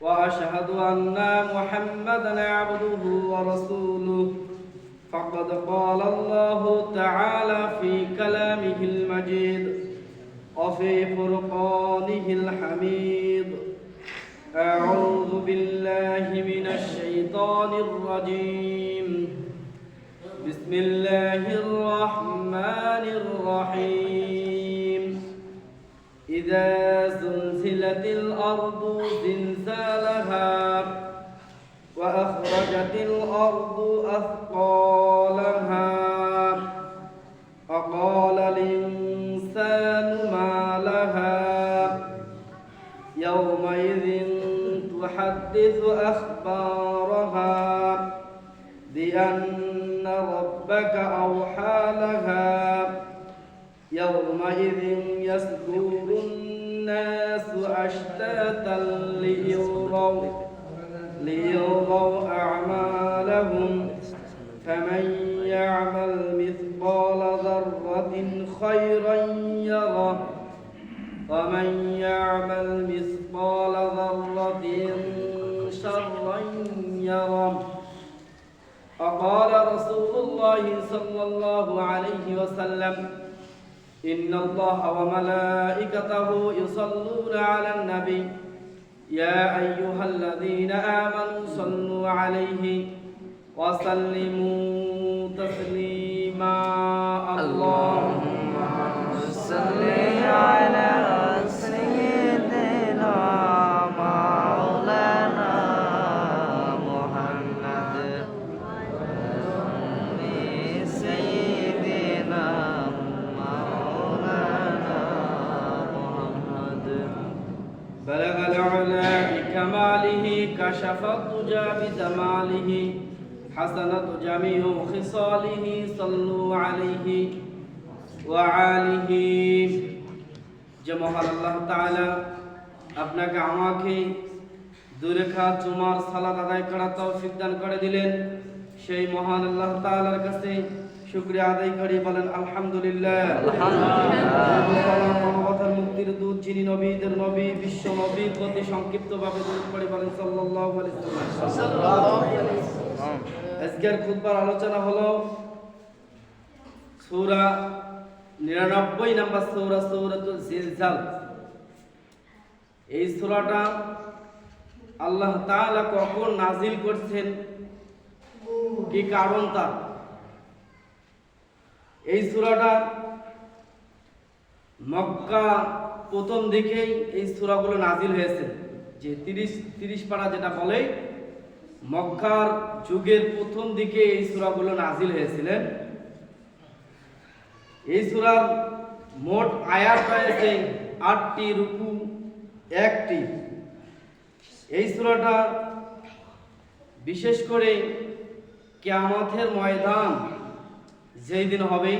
وأشهد أن محمدا عبده ورسوله. فقد قال الله تعالى في كلامه المجيد وفي فرقانه الحميد أعوذ بالله من الشيطان الرجيم. بسم الله الرحمن الرحيم. إذا زلزلت الأرض زلزالها وأخرجت الأرض أثقالها وقال الإنسان ما لها؟ يومئذ تحدث أخبارها يعمل مثقال ذرة شرا يره فقال رسول الله صلى الله عليه وسلم إن الله وملائكته يصلون على النبي. يا أيها الذين آمنوا صلوا عليه وسلموا تسليما. اللهم صل আপনাকে আমাকে জুমার আদায় করা তৌফিক দান করে দিলেন। সেই মহান আল্লাহ তাআলার কাছে শুকরিয়া আদায় করি, বলেন আলহামদুলিল্লাহ। আলহামদুলিল্লাহ। নবীর প্রতি দূর করে বলেন সাল্লাল্লাহু আলাইহি ওয়াসাল্লাম। আজকের খুতবার আলোচনা হলো সূরা নিরানব্বই নাম্বার সূরা সূরাতুল জিলজাল। এই সূরাটা আল্লাহ তাআলা কখন নাজিল করছেন? কি কারণ তার? এই সূরাটা মক্কা প্রথম দিকেই এই সূরাগুলো নাজিল হয়েছে। যে তিরিশ তিরিশ পাড়া যেটা বলে, মক্কার যুগের প্রথম দিকে এই সূরাগুলো নাজিল হয়েছিলেন এই সূরার মোট আয়াত রয়েছে আটটি রুকু, একটি। এই সূরাটা বিশেষ করে কিয়ামতের ময়দান যেই দিন হবে,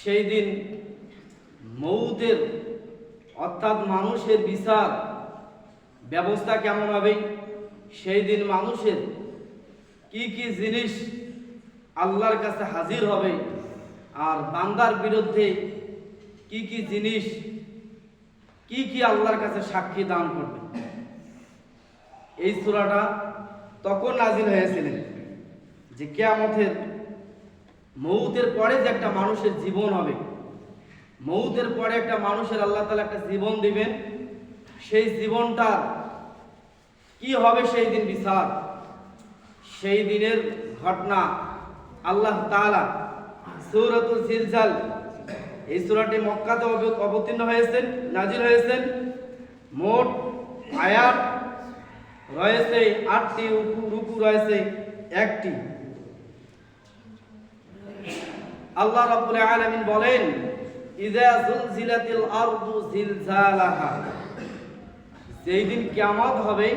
সেই দিন মৌতের, অর্থাৎ মানুষের বিচার ব্যবস্থা কেমন হবে? সেই দিন মানুষের কি কি জিনিস আল্লাহর কাছে হাজির হবে? আর বান্দার বিরুদ্ধে কি কি জিনিস, কি কি আল্লাহর কাছে সাক্ষী দান করবে? এই সূরাটা তখন নাজিল হয়েছিলেন যে কেয়ামতের, মৌতের পরে যে একটা মানুষের জীবন হবে। মৌতের পরে একটা মানুষের আল্লাহ তালা একটা জীবন দিবেন। সেই জীবনটা কি হবে সেই দিন বিচার। সেই দিনের ঘটনা আল্লাহ তালা সূরাতুল জিলজাল এই সূরাটি মক্কাতে অবতীর্ণ হয়েছেন নাজির হয়েছেন। মোট আয়াত রয়েছে আটটি রুকু রুকু রয়েছে একটি। আল্লাহ রাব্বুল আলামিন বলেন ইযা জুলজিলাতিল আরদু জিলজালাহা। যেই দিন কিয়ামত হবে,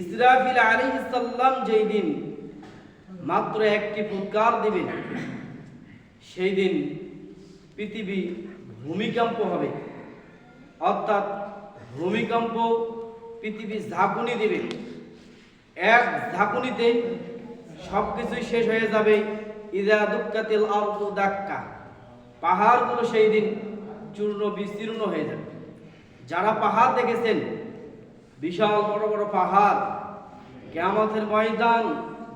ইসরাফিল আলাইহিস সালাম যেই দিন মাত্র একটি ফুৎকার দিবেন, সেই দিন পৃথিবী ভূমিকম্প হবে। অর্থাৎ ভূমিকম্প পৃথিবী ঝাঁকুনি দিবে। এক ঝাঁকুনিতে সব কিছুই শেষ হয়ে যাবে। ইদা দুক্কাতিল আরদু দাক্কা। পাহাড়গুলো সেই দিন চূর্ণ, বিস্তীর্ণ হয়ে যাবে। যারা পাহাড় দেখেছেন, বিশাল বড় বড় পাহাড়, কেয়ামতের ময়দান,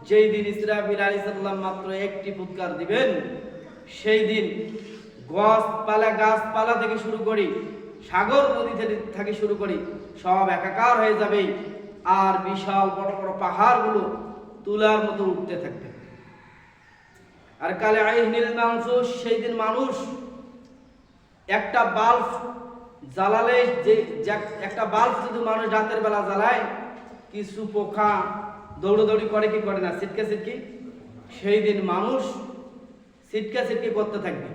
যেই দিন ইসরাফিল আলী সাল্লাম মাত্র একটি ফুৎকার দিবেন, সেই দিন গাছপালা গাছপালা থেকে শুরু করি, সাগর নদী থেকে শুরু করি, সব একাকার হয়ে যাবে। আর বিশাল বড় বড় পাহাড়গুলো তুলার মতো উঠতে থাকবে। আর কালে আইহনিল মাংস, সেই দিন মানুষ একটা বাল্ব জ্বালালে যে একটা বাল্ব যদি মানুষ রাতের বেলা জ্বালায়, কিছু পোখা দৌড়দৌড়ি করে কি করে না? সিটকে সিটকি সেই দিন মানুষ সিটকে সিটকি করতে থাকবে।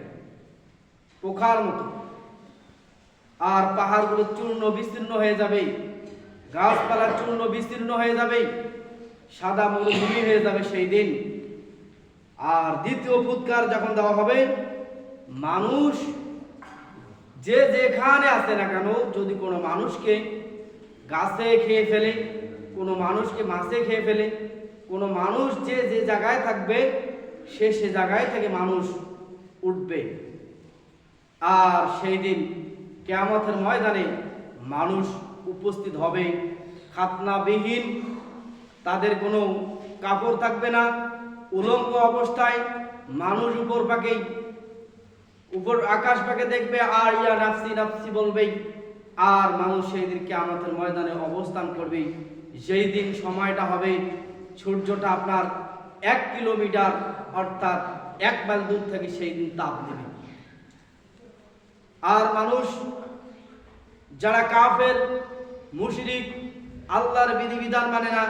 পোখার মতো। আর পাহাড়গুলো চূর্ণ বিস্তীর্ণ হয়ে যাবে। গাছপালা চূর্ণ বিস্তীর্ণ হয়ে যাবে। সাদা মরুভূমি হয়ে যাবে সেই দিন। আর দ্বিতীয় ফুৎকার যখন দেওয়া হবে, মানুষ যে যেখানে আছে না কেন, যদি কোনো মানুষকে গাছে খেয়ে ফেলে, কোনো মানুষকে মাছে খেয়ে ফেলে, কোনো মানুষ যে যে জায়গায় থাকবে, সে সে জায়গায় থেকে মানুষ উঠবে। আর সেই দিন কেয়ামতের ময়দানে মানুষ উপস্থিত হবে। খাতনাবিহীন, তাদের কোনো কাপড় থাকবে না। উলঙ্গ অবস্থায় মানুষ উপর পাকেই উপর আকাশ পাকে দেখবে, আর ইয়া নাফসি নাফসি বলবে, আর মানুষ সেই দিনকে আমাদের ময়দানে অবস্থান করবে। যেই দিন সময়টা হবে, সূর্যটা আপনার এক কিলোমিটার, অর্থাৎ এক মাইল দূর থেকে সেই দিন তাপ দেবে। আর মানুষ যারা কাফের, মুশরিক, আল্লাহর বিধিবিধান মানে না,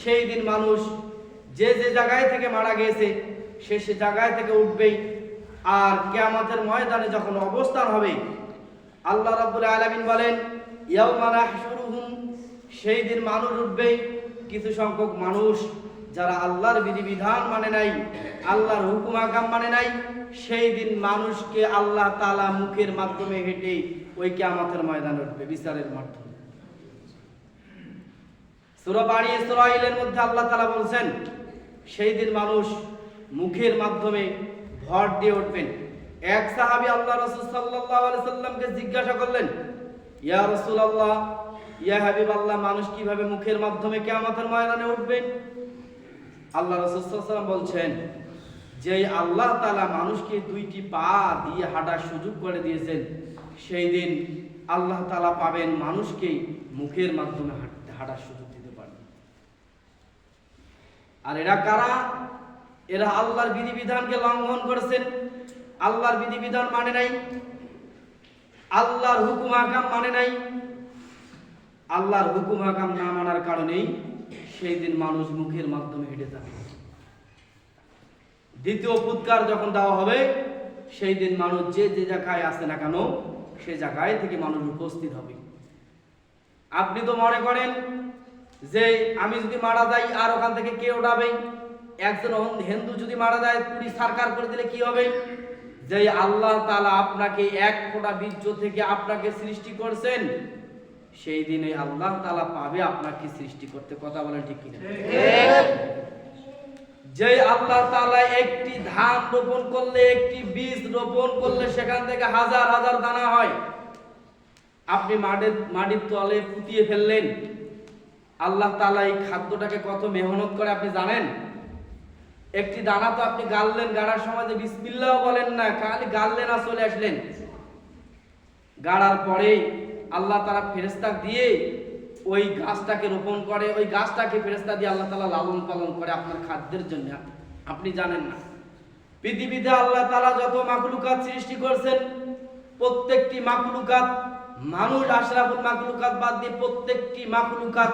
সেই দিন মানুষ যে যে জায়গায় থেকে মারা গিয়েছে সে সে জায়গায় থেকে উঠবেই। আর কিয়ামতের ময়দানে যখন অবস্থান হবে, আল্লাহ রাব্বুল আলামিন বলেন, ইয়াউমা নাহশুরুহুম সেই দিন মানুষ উঠবেই। কিছু সংখ্যক মানুষ যারা আল্লাহর বিধিবিধান মানে নাই, আল্লাহর হুকুম আকাম মানে নাই, সেই দিন মানুষকে আল্লাহ তাআলা মুখের মাধ্যমে হেঁটে ওই কিয়ামতের ময়দানে উঠবে, বিচারের মাধ্যমে। সূরা বানি ইসরাঈলের মধ্যে আল্লাহ তাআলা বলছেন সেই দিন মানুষ মুখের মাধ্যমে ভর দিয়ে উঠবেন। এক সাহাবী আল্লাহ রাসূল সাল্লামকে জিজ্ঞাসা করলেন, ইয়া রাসূলুল্লাহ, ইয়া হাবিব আল্লাহ মানুষ কীভাবে মুখের মাধ্যমে কিয়ামতের ময়দানে উঠবেন আল্লাহ রাসূল সাল্লাম বলছেন, যে আল্লাহ তালা মানুষকে দুইটি পা দিয়ে হাঁটার সুযোগ করে দিয়েছেন, সেই দিন আল্লাহ তালা পাবেন মানুষকে মুখের মাধ্যমে হাঁটার সুযোগ আর এরা কারা? এরা আল্লাহর বিধিবিধানকে লঙ্ঘন করেছেন। আল্লাহর বিধিবিধান মানে নাই। আল্লাহর হুকুম আকাম মানে নাই। আল্লাহর হুকুম আকাম না মানার কারণেই সেই দিন মানুষ মুখের মাধ্যমে হেঁটে যাবে দ্বিতীয় ফুৎকার যখন দেওয়া হবে, সেই দিন মানুষ যে যে জায়গায় আসে না কেন, সে জায়গায় থেকে মানুষ উপস্থিত হবে। আপনি তো মনে করেন যে আমি যদি মারা যাই আর ওখান থেকে কে ওঠাবে একজন হিন্দু যদি মারা যায়, পুলিশ সরকার করে দিলে কি হবে? যে আল্লাহ তালা আপনাকে এক ফোঁটা বীর্য থেকে আপনাকে সৃষ্টি করছেন, সেই দিনে আল্লাহ তালা পাবে আপনাকে সৃষ্টি করতে। কথা বলেন ঠিক কিনা? যে আল্লাহ তালা একটি ধান রোপণ করলে, একটি বীজ রোপণ করলে, সেখান থেকে হাজার হাজার দানা হয়। আপনি মাটির মাটির তলে পুঁতিয়ে ফেললেন। আল্লাহ তালা এই খাদ্যটাকে কত মেহনত করে আপনি জানেন? একটি দানা তো আপনি গাললেন, গাড়ার সময় যে বিসমিল্লাহ বলেন না, খালি গাললেন আর চলে আসলেন। গাড়ার পরে আল্লাহ তারা ফেরেস্তা দিয়ে ওই গাছটাকে রোপণ করে, ওই গাছটাকে ফেরেস্তা দিয়ে আল্লাহ তালা লালন পালন করে আপনার খাদ্যের জন্য। আপনি জানেন না। পৃথিবীতে আল্লাহ তালা যত মাকলুকাত সৃষ্টি করছেন, প্রত্যেকটি মাকলুকাত মানুষ, আশরাফুল মাকলুকাত বাদ দিয়ে প্রত্যেকটি মাকলুকাত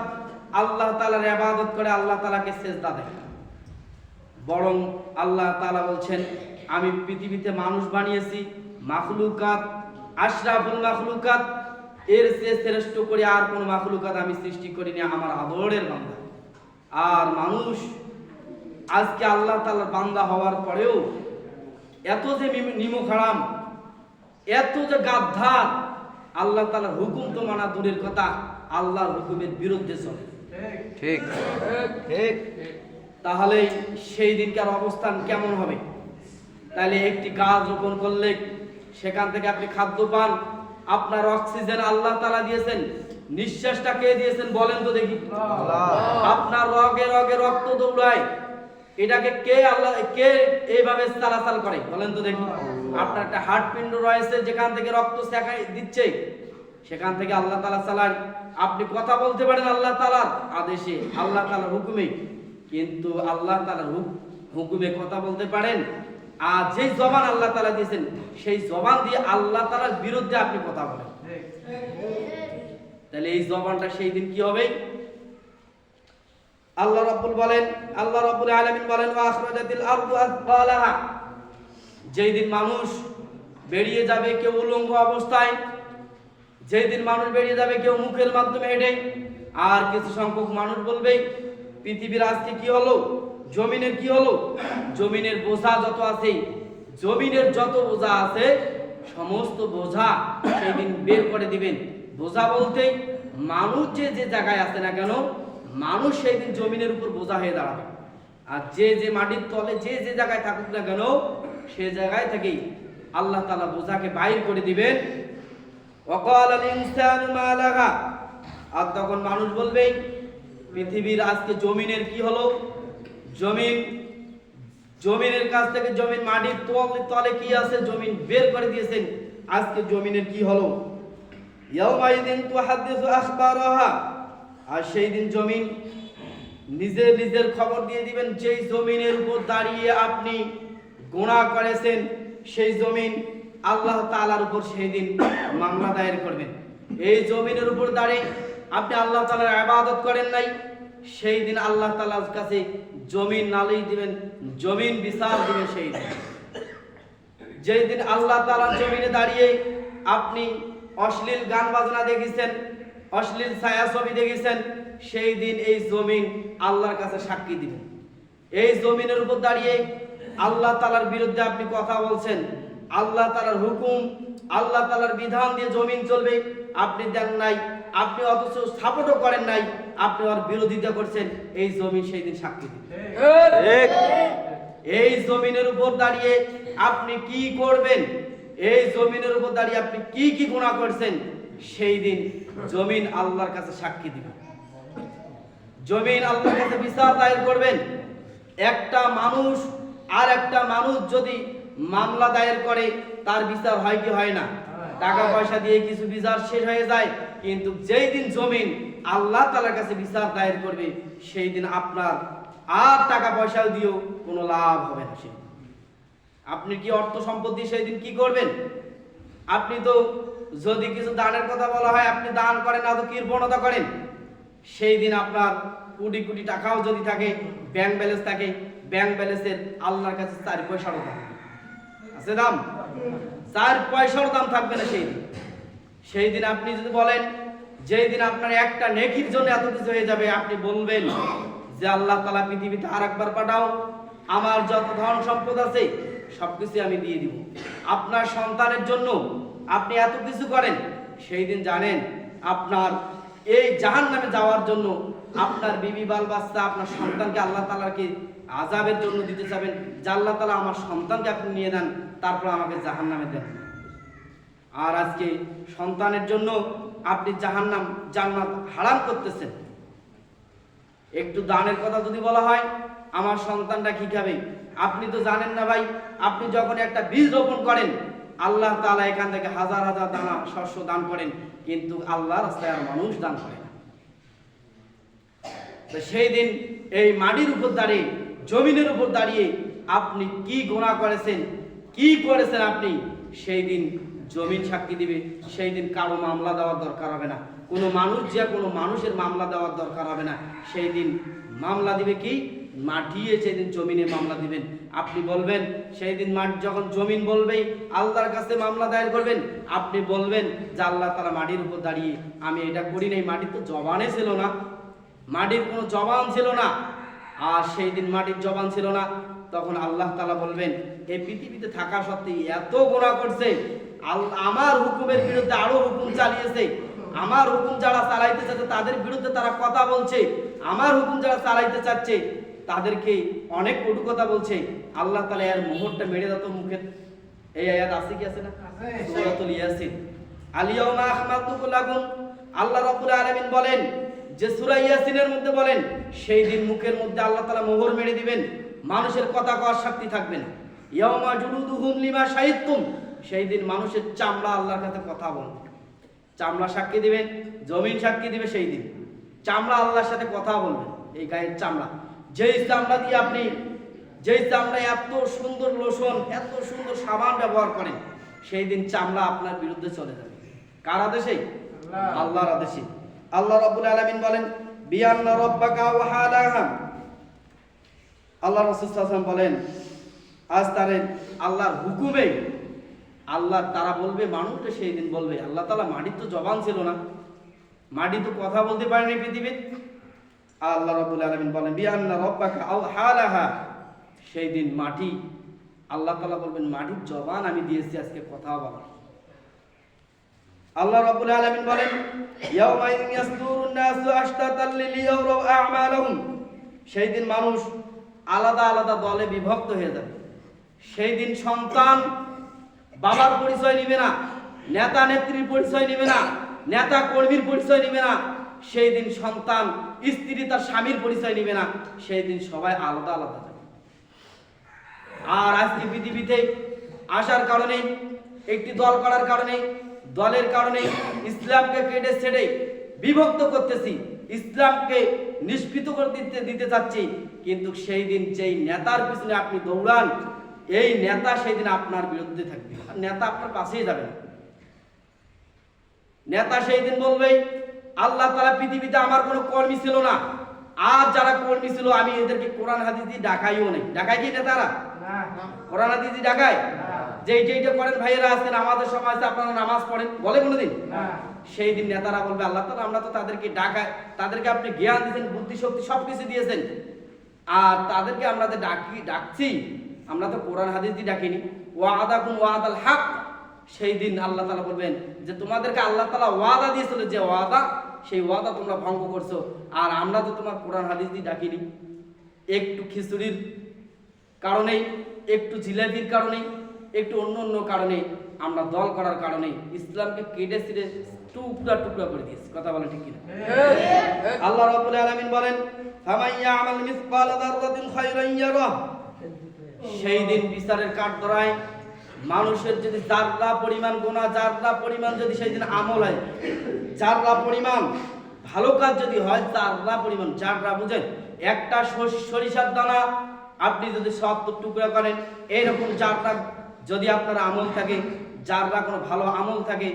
আল্লাহ তালার ইবাদত করে আল্লাহ তালাকে সেজদা দেয়। বরং আল্লাহ তালা বলছেন, আমি পৃথিবীতে মানুষ বানিয়েছি, মাখলুকাত, আশরাফুল মাখলুকাত, এর চেয়ে শ্রেষ্ঠ করে আর কোন মাখলুকাত আমি সৃষ্টি করিনি, আমার আদরের বান্দা। আর মানুষ আজকে আল্লাহ তাআলার বান্দা হওয়ার পরেও এত যে নিমক হারাম এত যে গাদ্ধার আল্লাহ তাআলার হুকুম তো মানা দূরের কথা, আল্লাহর হুকুমের বিরুদ্ধে চলে। ঠিক। ঠিক। তাহলে সেই দিনকার অবস্থান কেমন হবে? তাহলে একটি গাছ রোপণ করলে সেখান থেকে আপনি খাদ্য পান। আপনার অক্সিজেন আল্লাহ তালা দিয়েছেন। নিঃশ্বাসটা কে দিয়েছেন বলেন তো দেখি। আপনার রগে রগে রক্ত দৌড়ায়। এটাকে কে আল্লাহ কে এইভাবে চালাচাল করে? বলেন তো দেখি। আপনার একটা হার্ট পিণ্ড রয়েছে যেখান থেকে রক্ত সেখানে দিচ্ছে। সেখান থেকে আল্লাহ তালা চালান আপনি কথা বলতে পারেন আল্লাহ তালার আদেশে, আল্লাহ তালার হুকুমে। কিন্তু আল্লাহ তালার হুকুমে কথা বলতে পারেন। আর যেই জবান আল্লাহ তালা দিয়েছেন, সেই জবান দিয়ে আল্লাহ তালার বিরুদ্ধে আপনি কথা বলেন। তাহলে এই জবানটা সেই দিন কি হবে? আল্লাহ রাব্বুল বলেন, আল্লাহ রাব্বুল আলামিন বলেন, ওয়া আখরাজাতিল আরদু আসফালাহা যেই দিন মানুষ বেরিয়ে যাবে কেউ উলঙ্গ অবস্থায় যেই দিন মানুষ বেরিয়ে যাবে, কেউ মুখের মাধ্যমে হেঁটে, আর কিছু সংখ্যক মানুষ বলবে, পৃথিবীর আজকে কি হলো? জমিনের কি হলো? জমিনের বোঝা যত আছে, জমিনের যত বোঝা আছে, সমস্ত বোঝা সেই দিন বের করে দিবেন। বোঝা বলতে, মানুষ যে যে জায়গায় আছে না কেন, মানুষ সেই দিন জমিনের উপর বোঝা হয়ে দাঁড়াবে। আর যে যে মাটির তলে যে যে জায়গায় থাকুক না কেন, সে জায়গায় থেকেই আল্লাহ তালা বোঝাকে বাইর করে দিবেন। অকাল ইনসান মা আর তখন মানুষ বলবে, পৃথিবীর আজকে জমিনের কি হলো? জমিন, জমিনের কাছ থেকে জমিন মাটির তলে তলে কি আছে? জমিন বের করে দিয়েছেন। আজকে জমিনের কি হলো? ইয়াউমাইদিন তুহাদ্দিসু আখবারাহা। আর সেই দিন জমিন নিজের নিজের খবর দিয়ে দিবেন, যেই জমিনের উপর দাঁড়িয়ে আপনি গোনা করেছেন, সেই জমিন আল্লাহ তালার উপর সেই দিন মামলা দায়ের করবেন। এই জমিনের উপর দাঁড়িয়ে আপনি আল্লাহ তালার ইবাদত করেন নাই, সেই দিন আল্লাহ তালার কাছে জমিন নালিশ দিবেন, জমিন বিচার দিবেন সেই দিন। যেই দিন আল্লাহ তালার জমিনে দাঁড়িয়ে আপনি অশ্লীল গান বাজনা দেখেছেন, অশ্লীল ছায়া ছবি দেখেছেন, সেই দিন এই জমিন আল্লাহর কাছে সাক্ষী দিবেন। এই জমিনের উপর দাঁড়িয়ে আল্লাহ তালার বিরুদ্ধে আপনি কথা বলছেন আল্লাহ তাআলার হুকুম আল্লাহ তালার বিধান দিয়ে জমিন চলবে। আপনি দেন নাই আপনি অথচ সাপোর্টও করেন নাই আপনি ওর বিরোধিতা করছেন এই জমিন সেই দিন সাক্ষী এই জমিনের উপর দাঁড়িয়ে আপনি কি করবেন? এই জমিনের উপর দাঁড়িয়ে আপনি কি কি গুনাহ করছেন? সেই দিন জমিন আল্লাহর কাছে সাক্ষী দিবে। জমিন আল্লাহর কাছে বিচার দায়ের করবেন। একটা মানুষ আর একটা মানুষ যদি মামলা দায়ের করে তার বিচার হয় কি হয় না? টাকা পয়সা দিয়ে কিছু বিচার শেষ হয়ে যায় কিন্তু যেই দিন জমিন আল্লাহ তালার কাছে বিচার দায়ের করবে সেই দিন আপনার আর টাকা পয়সা দিয়েও কোনো লাভ হবে না সেই দিন। আপনি কি অর্থ সম্পত্তি সেই দিন কি করবেন? আপনি তো যদি কিছু দানের কথা বলা হয় আপনি দান করেন না তো কৃপণতা করেন সেই দিন আপনার কোটি কোটি টাকাও যদি থাকে ব্যাংক ব্যালেন্স থাকে ব্যাংক ব্যালেন্সের আল্লাহর কাছে চার পয়সারও দাম। আছে দাম? চার পয়সারও দাম থাকবে না সেই দিন। সেই দিন আপনি যদি বলেন, যেই দিন আপনার একটা নেকির জন্য এত কিছু হয়ে যাবে, আপনি বলবেন যে আল্লাহ তালা পৃথিবীতে আর একবার পাঠাও, আমার যত ধন সম্পদ আছে, সবকিছু আমি দিয়ে দিব। আপনার সন্তানের জন্য আপনি এত কিছু করেন, সেই দিন জানেন আপনার এই জাহান নামে যাওয়ার জন্য আপনার বিবি, বাল, বাচ্চা, আপনার সন্তানকে আল্লাহ তালাকে আজাবের জন্য দিতে চাবেন যে আল্লাহ তালা আমার সন্তানকে আপনি নিয়ে নেন তারপর আমাকে জাহান নামে দেন। আর আজকে সন্তানের জন্য আপনি জাহান্নাম, জান্নাত হারাম করতেছেন। একটু দানের কথা যদি বলা হয়, আমার সন্তানটা কি খাবে? আপনি তো জানেন না ভাই, আপনি যখন একটা বীজ রোপণ করেন, আল্লাহ তালা এখান থেকে হাজার হাজার দানা, শস্য দান করেন, কিন্তু আল্লাহ রাস্তায় আর মানুষ দান করে না। তো সেই দিন এই মাটির উপর দাঁড়িয়ে, জমিনের উপর দাঁড়িয়ে আপনি কি গোনা করেছেন কি করেছেন আপনি? সেই দিন জমিন সাক্ষী দিবে, সেই দিন কারও মামলা দেওয়ার দরকার হবে না। কোনো মানুষ যে কোনো মানুষের মামলা দেওয়ার দরকার হবে না। সেই দিন মামলা দিবে কি? মাটিয়ে সেদিন জমিনে মামলা দিবেন। আপনি বলবেন, সেই দিন মাটি যখন জমিন বলবে আল্লাহর কাছে মামলা দায়ের করবেন, আপনি বলবেন যে আল্লাহ তারা মাটির উপর দাঁড়িয়ে, আমি এটা করি নাই। মাটির তো জবানে ছিল না। মাটির কোনো জবান ছিল না। আর সেই দিন মাটির জবান ছিল না। তখন আল্লাহ তালা বলবেন এই পৃথিবীতে থাকা সত্ত্বেও এত গোনা করছে। আমার হুকুমের বিরুদ্ধে আরও হুকুম চালিয়েছে। আমার হুকুম যারা চালাইতে চাচ্ছে তাদের বিরুদ্ধে তারা কথা বলছে। আমার হুকুম যারা চালাইতে চাচ্ছে তাদেরকে অনেক কটু কথা বলছে। আল্লাহ তালা এর মোহরটা মেরে দাও তো মুখে এই আয়াত আছে কি আছে না? সূরাতুল ইয়াসিন। আলিয়াউমা আখমালতু লাকুম। আল্লাহ রাব্বুল আলামিন বলেন যে সূরা ইয়াসিনের মধ্যে বলেন সেই দিন মুখের মধ্যে আল্লাহ তালা মোহর মেরে দিবেন মানুষের কথা কওয়ার শক্তি থাকবে না। ইয়াউমা জুলুদুহুম লিমা শাহিদতুম সেই দিন মানুষের চামড়া আল্লাহর কাছে কথা বলবে। চামড়া সাক্ষী দিবেন জমিন সাক্ষী দিবে সেই দিন। চামড়া আল্লাহর সাথে কথা বলবেন এই গায়ের চামড়া। যেই চামড়া দিয়ে আপনি যেই চামড়া এত সুন্দর লোশন এত সুন্দর সাবান ব্যবহার করেন সেই দিন চামড়া আপনার বিরুদ্ধে চলে যাবে। কার আদেশে আল্লাহর আদেশে আল্লাহ রাব্বুল আলামিন বলেন বিয়ান্না রাব্বাকা ওয়া হালাহা আল্লাহ রাসূল বলেন, আজ তারে আল্লাহর হুকুমে আল্লাহ তারা বলবে মানুষটা সেই দিন বলবে, আল্লাহ তালা মাটির তো জবান ছিল না। মাটি তো কথা বলতে পারেনি পৃথিবীর। আল্লাহ রাব্বুল আলামিন বলেন বিয়ান্না রাব্বাকা আও হালাহা সেই দিন মাটি, আল্লাহ তাআলা বলবেন, মাটির জবান আমি দিয়েছি, আজকে কথা বলার। আল্লাহ রাব্বুল আলামিন বলেন, ইয়াউমা ইয়াসদুরুন নাসু আশতাতাল লিয়ারাউ আ'মালাহুম। সেই দিন মানুষ আলাদা আলাদা দলে বিভক্ত হয়ে যাবে। সেই দিন সন্তান বাবার পরিচয় নিবে না, নেতা নেত্রীর পরিচয় নিবে না, নেতা কর্মীর পরিচয় নিবে না, সেই দিন সন্তান স্ত্রী তার স্বামীর পরিচয় নিবে না, সেই দিন সবাই আলাদা আলাদা যাবে। আর আজকে পৃথিবীতে আসার কারণে, একটি দল করার কারণে দলের কারণে ইসলামকে কেটে ছেড়ে বিভক্ত করতেছি ইসলামকে নিষ্কৃত করে দিতে দিতে চাচ্ছি। কিন্তু সেই দিন যেই নেতার পিছনে আপনি দৌড়ান এই নেতা সেই দিন আপনার বিরুদ্ধে থাকবে। নেতা আপনার পাশেই যাবে না। নেতা সেই দিন বলবে আল্লাহ তালা পৃথিবীতে আমার কোনো কর্মী ছিল না। আর যারা কর্মী ছিল আমি এদেরকে কোরআন হাদিস দিয়ে ডাকাইও নেই। ডাকাই কি নেতারা? কোরআন হাদিস দিয়ে ডাকায়? যে এইটা এইটা করেন ভাইয়েরা আছেন আমাদের সমাজে আপনারা নামাজ পড়েন। বলে কোনোদিন সেই দিন নেতারা বলবে আল্লাহ তালা আমরা তো তাদেরকে ডাকায় তাদেরকে আপনি জ্ঞান দিয়েছেন বুদ্ধি শক্তি সব কিছু দিয়েছেন। আর তাদেরকে আমরা তো ডাকি ডাকছি আমরা তো কোরআন হাদিস দিয়ে ডাকিনি। ওয়াদা কুম ওয়াদাল হক। সেই দিন আল্লাহ তালা বলবেন যে তোমাদেরকে আল্লাহ তালা ওয়াদা দিয়েছিল যে ওয়াদা সেই ওয়াদা তোমরা ভঙ্গ করছ। আর আমরা তো তোমার কোরআন হাদিস দিয়ে ডাকিনি। একটু খিচুড়ির কারণে একটু জিলাপির কারণে একটু অন্য অন্য কারণে, আমরা দল করার কারণে ইসলামকে কেটে ছিঁড়ে টুকরা টুকরা করে দিয়েছি। কথা বলে ঠিক কিনা? আল্লাহ রাব্বুল আলামিন বলেন সেই দিন বিচারের কাঠ ধরায় মানুষের যদি জাররা পরিমাণ গোনা জাররা পরিমাণ যদি সেই দিন আমল হয় জাররা পরিমাণ ভালো কাজ যদি হয় জাররা পরিমাণ জাররা বুঝেন, একটা সর- সরিষার দানা আপনি যদি সব টুকরা করেন, এইরকম জাররা যদি আপনার আমল থাকে জাররা কোনো ভালো আমল থাকে,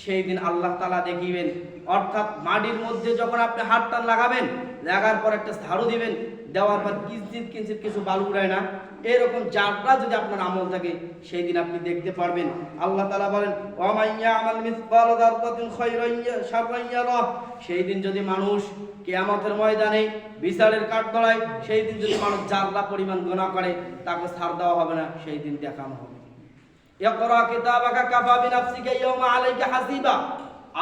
সেই দিন আল্লাহ তালা দেখিবেন। অর্থাৎ মাটির মধ্যে যখন আপনি হাতটা লাগাবেন, লাগার পর একটা ঝাড়ু দিবেন, দেওয়ার পর কিঞ্চিত কিঞ্চিত কিছু বালু উড়ায় না। এরকম যাত্রা যদি আপনার আমল থাকে, সেই দিন আপনি দেখতে পারবেন। আল্লাহ তালা বলেন আমাল সেই দিন যদি মানুষ কিয়ামতের ময়দানে বিচারের কাঠ সেই দিন যদি মানুষ জাররা পরিমাণ গোনা করে, তাকে ছাড় দেওয়া হবে না, সেই দিন দেখানো হবে। ইকরা কিতাবাকা কাফা বিনাফসিকা ইয়াওমা আলাইকা হাসিবা।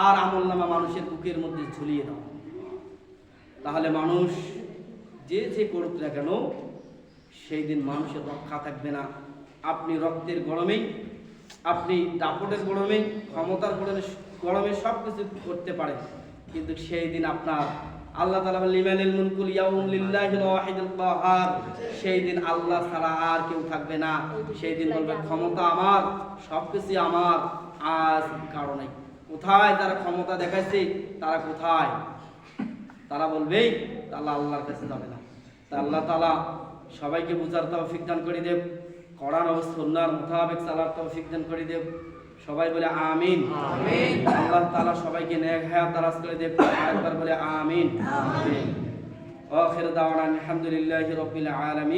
আর আমলনামা মানুষের বুকের মধ্যে ঝুলিয়ে দাও। তাহলে মানুষ যে যে করুক না কেন, সেই দিন মানুষের রক্ষা থাকবে না। আপনি রক্তের গরমেই আপনি দাপটের গরমে, ক্ষমতার গরমে গরমে সব কিছু করতে পারেন। কিন্তু সেই দিন আপনার আল্লাহ তালা লিমানিল মুলকুল ইয়াউম লিল্লাহিল ওয়াহিদুল কাহার। সেই দিন আল্লাহ ছাড়া আর কেউ থাকবে না। সেই দিন বলবে, ক্ষমতা আমার সবকিছু আমার। আজ কারণে কোথায় যারা ক্ষমতা দেখাইছে, তারা কোথায়? তারা বলবেই তাহলে আল্লাহর কাছে যাবে না। তা আল্লাহ তালা সবাইকে বুঝার তৌফিক দান করে দেব। ও সুন্নাহর মোতাবেক চালার তৌফিক দান করে দেব। সবাই বলে আমিন। আল্লাহ তালা সবাইকে নেক হায়াত দারাজ করে দেব একবার বলে আমিন। আমিন। আখির দাওয়ানা আলহামদুলিল্লাহি রাব্বিল আলামিন।